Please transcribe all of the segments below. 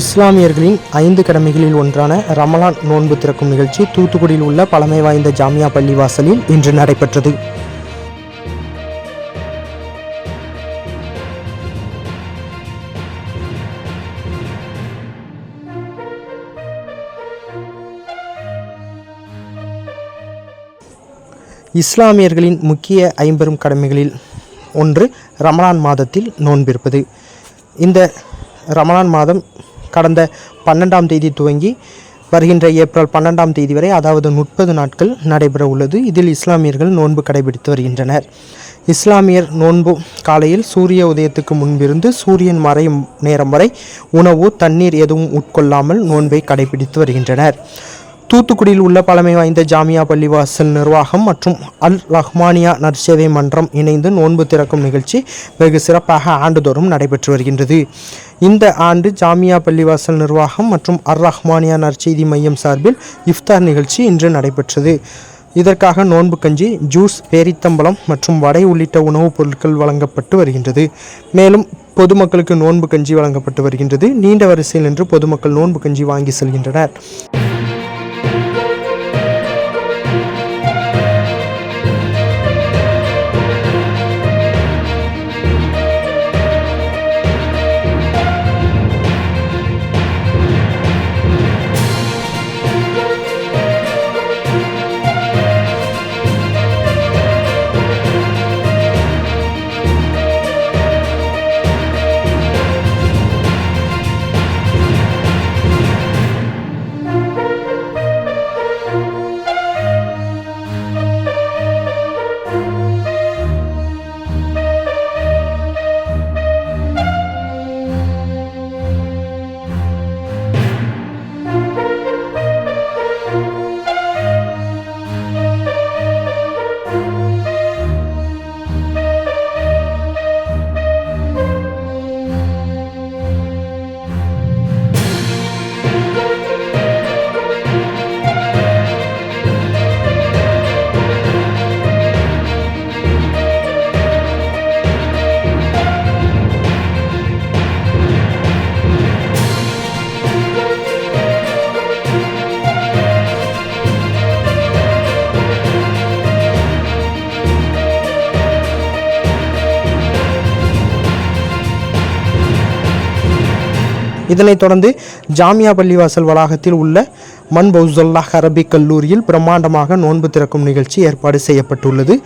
இஸ்லாமியர்களின் ஐந்து கடமைகளில் ஒன்றான ரமலான் நோன்பு திறக்கும் நிகழ்ச்சி தூத்துக்குடியில் உள்ள பழமை வாய்ந்த ஜாமியா பள்ளிவாசலில் இன்று நடைபெற்றது. இஸ்லாமியர்களின் முக்கிய ஐம்பெரும் கடமைகளில் ஒன்று ரமலான் மாதத்தில் நோன்பிருப்பது. இந்த ரமலான் மாதம் கடந்த பன்னெண்டாம் தேதி துவங்கி வருகின்ற ஏப்ரல் பன்னெண்டாம் தேதி வரை அதாவது முப்பது நாட்கள் நடைபெற உள்ளது. இதில் இஸ்லாமியர்கள் நோன்பு கடைபிடித்து வருகின்றனர். இஸ்லாமியர் நோன்பு காலையில் சூரிய உதயத்துக்கு முன்பிருந்து சூரியன் மறையும் நேரம் வரை உணவு தண்ணீர் எதுவும் உட்கொள்ளாமல் நோன்பை கடைபிடித்து வருகின்றனர். தூத்துக்குடியில் உள்ள பழமை வாய்ந்த ஜாமியா பள்ளிவாசல் நிர்வாகம் மற்றும் அல் ரஹ்மானியா நற்சேவை மன்றம் இணைந்து நோன்பு திறக்கும் நிகழ்ச்சி வெகு சிறப்பாக ஆண்டுதோறும் நடைபெற்று வருகின்றது. இந்த ஆண்டு ஜாமியா பள்ளிவாசல் நிர்வாகம் மற்றும் அர் ரஹ்மானியா நற்செய்தி மையம் சார்பில் இஃப்தார் நிகழ்ச்சி இன்று நடைபெற்றது. இதற்காக நோன்பு கஞ்சி ஜூஸ் பேரித்தம்பளம் மற்றும் வடை உள்ளிட்ட உணவுப் பொருட்கள் வழங்கப்பட்டு வருகின்றது. மேலும் பொதுமக்களுக்கு நோன்பு கஞ்சி வழங்கப்பட்டு வருகின்றது. நீண்ட வரிசையில் நின்று பொதுமக்கள் நோன்பு கஞ்சி வாங்கி செல்கின்றனர். இதனைத் தொடர்ந்து ஜாமியா பள்ளிவாசல் வளாகத்தில் உள்ள மன் பௌசல்லாஹ் அரபிக் கல்லூரியில் பிரம்மாண்டமாக நோன்பு திறக்கும் நிகழ்ச்சி ஏற்பாடு செய்யப்பட்டுள்ளது.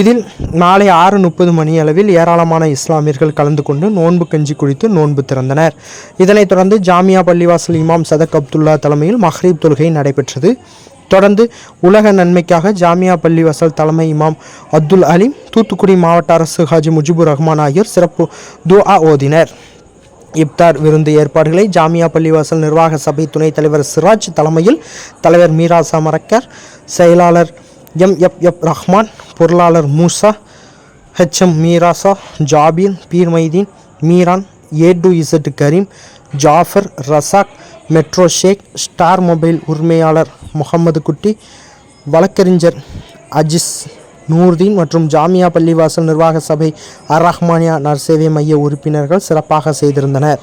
இதில் நாளை ஆறு முப்பது மணி அளவில் ஏராளமான இஸ்லாமியர்கள் கலந்து கொண்டு நோன்பு கஞ்சி குடித்து நோன்பு திறந்தனர். இதனைத் தொடர்ந்து ஜாமியா பள்ளிவாசல் இமாம் சதக் அப்துல்லா தலைமையில் மஹ்ரீப் தொழுகை நடைபெற்றது. தொடர்ந்து உலக நன்மைக்காக ஜாமியா பள்ளிவாசல் தலைமை இமாம் அப்துல் அலீம் தூத்துக்குடி மாவட்ட அரசு ஹாஜி முஜிபுர் ரஹ்மான் ஆகியோர் சிறப்பு துஆ ஓதினர். இப்தார் விருந்து ஏற்பாடுகளை ஜாமியா பள்ளிவாசல் நிர்வாக சபை துணைத் தலைவர் சிராஜ் தலைமையில் தலைவர் மீராசா மரக்கர் செயலாளர் எம். எப். எப். ரஹ்மான் பொருளாளர் Moosa H M Meerasa Jabir Peer Mydeen Meeran A to Z Kareem Jafar Razak metro Sheikh star mobile உரிமையாளர் முகமது குட்டி வழக்கறிஞர் அஜிஸ் நூர்தீன் மற்றும் ஜாமியா பள்ளிவாசல் நிர்வாக சபை அர் ரஹ்மானியா நற்சேவை மைய உறுப்பினர்கள் சிறப்பாக செய்திருந்தனர்.